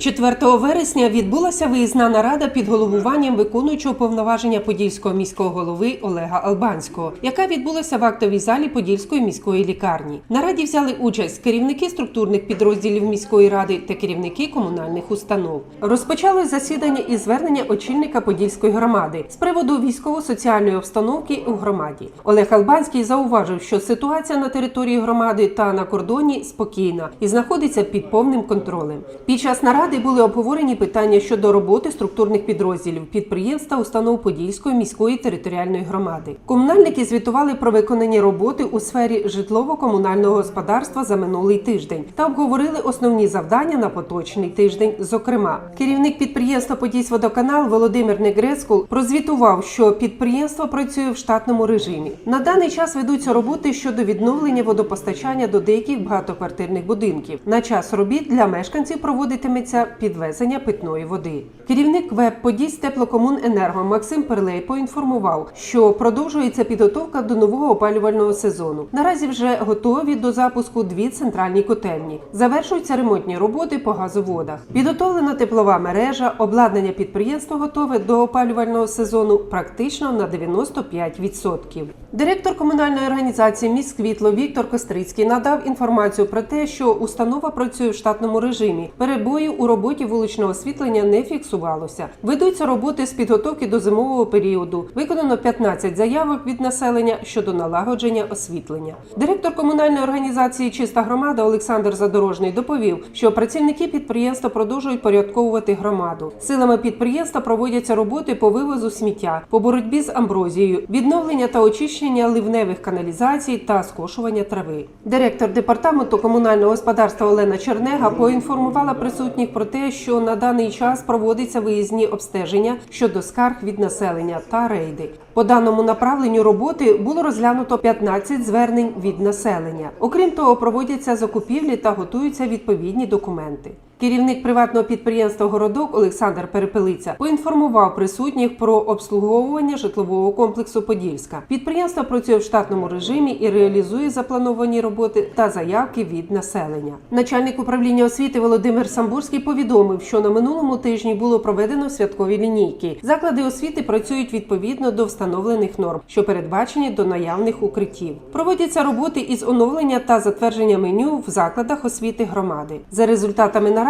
4 вересня відбулася виїзна нарада під головуванням виконуючого повноваження подільського міського голови Олега Албанського, яка відбулася в актовій залі Подільської міської лікарні. Нараді взяли участь керівники структурних підрозділів міської ради та керівники комунальних установ. Розпочалось засідання із звернення очільника Подільської громади з приводу військово-соціальної обстановки у громаді. Олег Албанський зауважив, що ситуація на території громади та на кордоні спокійна і знаходиться під повним контролем. Під час наради були обговорені питання щодо роботи структурних підрозділів підприємств та установ Подільської міської територіальної громади. Комунальники звітували про виконані роботи у сфері житлово-комунального господарства за минулий тиждень та обговорили основні завдання на поточний тиждень. Зокрема, керівник підприємства Подільськводоканал Володимир Негрецкул прозвітував, що підприємство працює в штатному режимі. На даний час ведуться роботи щодо відновлення водопостачання до деяких багатоквартирних будинків. На час робіт для мешканців проводитиметься підвезення питної води. Керівник ВЕБ Подільсь теплокомуненерго Максим Перлей поінформував, що продовжується підготовка до нового опалювального сезону. Наразі вже готові до запуску дві центральні котельні. Завершуються ремонтні роботи по газоводах. Підготовлена теплова мережа, обладнання підприємства готове до опалювального сезону практично на 95%. Директор комунальної організації «Міськвітло» Віктор Кострицький надав інформацію про те, що установа працює в штатному режимі. Перебою у роботі вуличного освітлення не фіксувалося. Ведуться роботи з підготовки до зимового періоду. Виконано 15 заявок від населення щодо налагодження освітлення. Директор комунальної організації Чиста громада Олександр Задорожний доповів, що працівники підприємства продовжують порядковувати громаду. Силами підприємства проводяться роботи по вивозу сміття, по боротьбі з амброзією, відновлення та очищення ливневих каналізацій та скошування трави. Директор департаменту комунального господарства Олена Чернега поінформувала присутніх про те, що на даний час проводиться виїзні обстеження щодо скарг від населення та рейди. По даному направленню роботи було розглянуто 15 звернень від населення. Окрім того, проводяться закупівлі та готуються відповідні документи. Керівник приватного підприємства Городок Олександр Перепелиця поінформував присутніх про обслуговування житлового комплексу Подільська. Підприємство працює в штатному режимі і реалізує заплановані роботи та заявки від населення. Начальник управління освіти Володимир Самбурський повідомив, що на минулому тижні було проведено святкові лінійки. Заклади освіти працюють відповідно до встановлених норм, що передбачені до наявних укриттів. Проводяться роботи із оновлення та затвердження меню в закладах освіти громади. За результатами наради